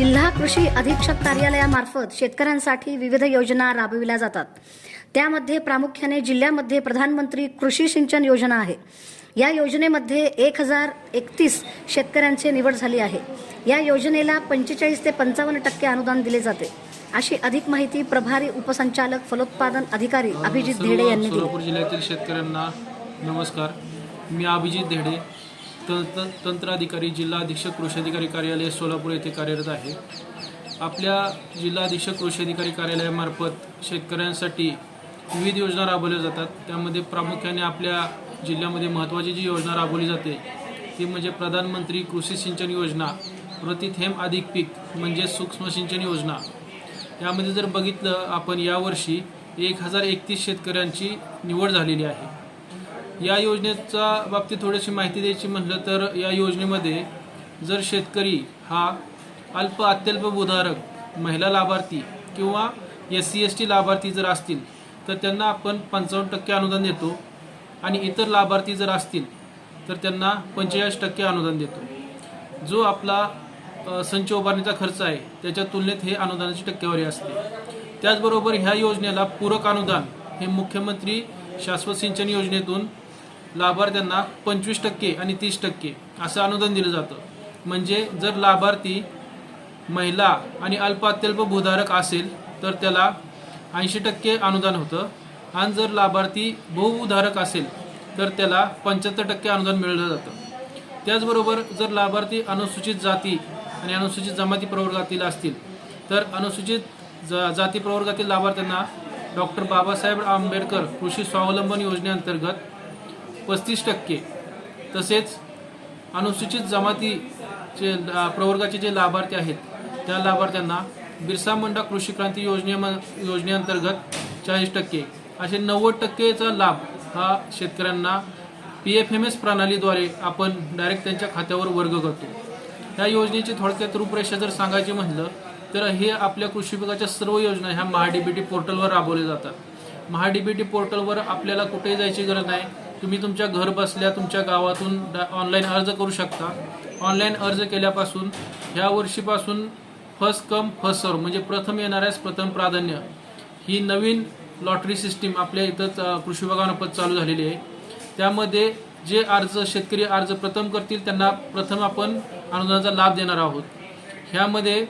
जिल्हा कृषी अधीक्षक कार्यालयामार्फत शेतकऱ्यांसाठी विविध योजना राबविल्या जातात. त्यामध्ये प्रामुख्याने जिल्ह्यामध्ये प्रधानमंत्री कृषी सिंचन योजना आहे. या योजनेमध्ये एक हजार एकतीस शेतकऱ्यांची निवड झाली आहे. या योजनेला पंचेचाळीस ते पंचावन्न टक्के अनुदान दिले जाते. अशी अधिक माहिती प्रभारी उपसंचालक फलोत्पादन अधिकारी अभिजित धेडे यांनी दिली. सोलापूर जिल्ह्यातील शेतकऱ्यांना नमस्कार. मी अभिजित धेडे तंत्राधिकारी जिल्हा अधीक्षक कृषी अधिकारी कार्यालय सोलापूर येथे कार्यरत आहे. आपल्या जिल्हा अधीक्षक कृषी अधिकारी कार्यालयामार्फत शेतकऱ्यांसाठी विविध योजना राबवल्या जातात. त्यामध्ये प्रामुख्याने आपल्या जिल्ह्यामध्ये महत्त्वाची जी योजना राबवली जाते ती म्हणजे प्रधानमंत्री कृषी सिंचन योजना प्रतिथेम अधिक पीक म्हणजे सूक्ष्म सिंचन योजना. यामध्ये जर बघितलं आपण यावर्षी एक हजार एकतीस शेतकऱ्यांची निवड झालेली आहे. या योजनेचा बाबतीत थोडीशी माहिती द्यायची म्हटलं तर या योजनेमध्ये जर शेतकरी हा अल्प अत्यल्प भूधारक महिला लाभार्थी किंवा एस सी एस टी लाभार्थी जर असतील तर त्यांना आपण पंचावन्न टक्के अनुदान देतो. आणि इतर लाभार्थी जर असतील तर त्यांना पंचेचाळीस टक्के अनुदान देतो. जो आपला संच उभारणीचा खर्च आहे त्याच्या तुलनेत हे अनुदानाची टक्केवारी असते. त्याचबरोबर ह्या योजनेला पूरक अनुदान हे मुख्यमंत्री शाश्वत सिंचन योजनेतून लाभार्थ्यांना पंचवीस टक्के आणि तीस टक्के असं अनुदान दिलं जातं. म्हणजे जर लाभार्थी महिला आणि अल्प अत्यल्प भूधारक असेल तर त्याला ऐंशी टक्के अनुदान होतं. आणि जर लाभार्थी बहुधारक असेल तर त्याला पंच्याहत्तर टक्के अनुदान मिळलं जातं. त्याचबरोबर जर लाभार्थी अनुसूचित जाती आणि अनुसूचित जमाती प्रवर्गातील असतील तर अनुसूचित जा जाती प्रवर्गातील लाभार्थ्यांना डॉक्टर बाबासाहेब आंबेडकर कृषी स्वावलंबन योजनेअंतर्गत पस्तीस टक्के. तसेच अनुसूचित जमातीचे प्रवर्गाचे जे लाभार्थी आहेत त्या लाभार्थ्यांना बिरसा मुंडा कृषी क्रांती योजने योजनेअंतर्गत चाळीस टक्के. असे नव्वद टक्केचा लाभ हा शेतकऱ्यांना पी एफ एम एस प्रणालीद्वारे आपण डायरेक्ट त्यांच्या खात्यावर वर्ग करतो. ह्या योजनेची थोडक्यात रूपरेषा जर सांगायची म्हटलं तर हे आपल्या कृषी विभागाच्या सर्व योजना ह्या महाडीबीटी पोर्टलवर राबवल्या जातात. महाडीबीटी पोर्टलवर आपल्याला कुठेही जायची गरज नाही. तुम्ही तुमच्या घर बसल्या तुमच्या गावातून ऑनलाईन अर्ज करू शकता. ऑनलाईन अर्ज केल्यापासून ह्या वर्षीपासून फर्स्ट कम फर्स्ट सर्व म्हणजे प्रथम येणाऱ्यास प्रथम प्राधान्य. ही नवीन लॉटरी सिस्टीम आपल्या इथंच कृषी विभागामार्फत चालू झालेली आहे. त्यामध्ये जे अर्ज शेतकरी अर्ज प्रथम करतील त्यांना प्रथम आपण अनुदानाचा लाभ देणार आहोत. ह्यामध्ये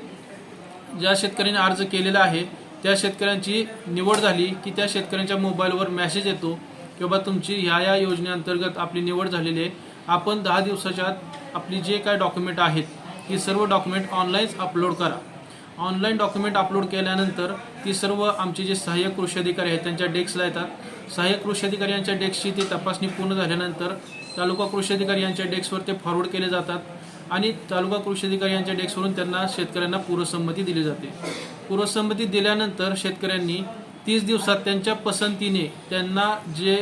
ज्या शेतकऱ्यांनी अर्ज केलेला आहे त्या शेतकऱ्यांची निवड झाली की त्या शेतकऱ्यांच्या मोबाईलवर मॅसेज येतो. की बाबा तुमची ह्या या योजनेअंतर्गत आपली निवड झालेली आहे आपण दहा दिवसाच्या आत आपली जे काय डॉक्युमेंट आहेत ही सर्व डॉक्युमेंट ऑनलाईन अपलोड करा. ऑनलाईन डॉक्युमेंट अपलोड केल्यानंतर ती सर्व आमचे जे सहाय्यक कृषी अधिकारी आहेत त्यांच्या डेस्कला येतात. सहाय्यक कृषी अधिकारी यांच्या डेस्कची ती तपासणी पूर्ण झाल्यानंतर तालुका कृषी अधिकारी यांच्या डेस्कवर ते फॉरवर्ड केले जातात आणि तालुका कृषी अधिकारी यांच्या डेस्कवरून त्यांना शेतकऱ्यांना पूर्वसंमती दिली जाते. पूर्वसंमती दिल्यानंतर शेतकऱ्यांनी तीस दिवसात त्यांच्या पसंतीने त्यांना जे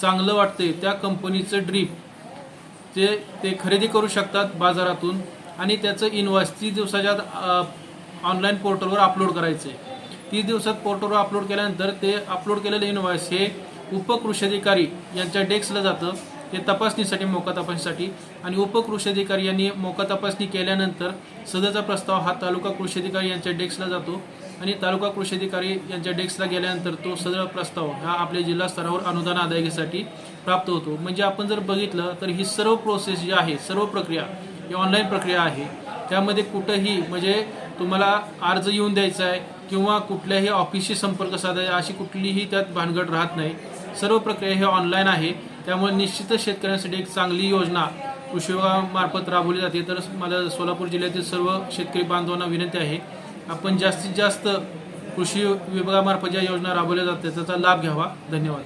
चांगलं वाटते त्या कंपनीचं ड्रीप ते ते खरेदी करू शकतात बाजारातून आणि त्याचं इनवॉइस तीस दिवसाच्या ऑनलाईन पोर्टलवर अपलोड करायचं आहे तीस दिवसात पोर्टलवर अपलोड केल्यानंतर ते अपलोड केलेलं इनवॉइस हे उपकृषी अधिकारी यांच्या डेस्कला जातं. ते तपासणीसाठी मोका तपासणीसाठी. आणि उपकृषी अधिकारी यांनी मोका तपासणी केल्यानंतर सदरचा प्रस्ताव हा तालुका कृषी अधिकारी यांच्या डेस्कला जातो. आणि तालुका कृषी अधिकारी यांच्या डेस्कला गेल्यानंतर तो सदर प्रस्ताव हा आपल्या जिल्हा स्तरावर अनुदान अदायगीसाठी प्राप्त होतो. म्हणजे आपण जर बघितलं तर ही सर्व प्रोसेस जी आहे सर्व प्रक्रिया ही ऑनलाईन प्रक्रिया आहे. त्यामध्ये कुठंही म्हणजे तुम्हाला अर्ज येऊन द्यायचा आहे किंवा कुठल्याही ऑफिसशी संपर्क साधायचा अशी कुठलीही त्यात भानगड राहत नाही. सर्व प्रक्रिया हे ऑनलाईन आहे. त्यामुळे निश्चितच शेतकऱ्यांसाठी एक चांगली योजना कृषी विभागामार्फत राबवली जाते. तर मला सोलापूर जिल्ह्यातील सर्व शेतकरी बांधवांना विनंती आहे आपण जास्तीत जास्त कृषी विभागामार्फत ज्या योजना राबवल्या जातात त्याचा लाभ घ्यावा. धन्यवाद.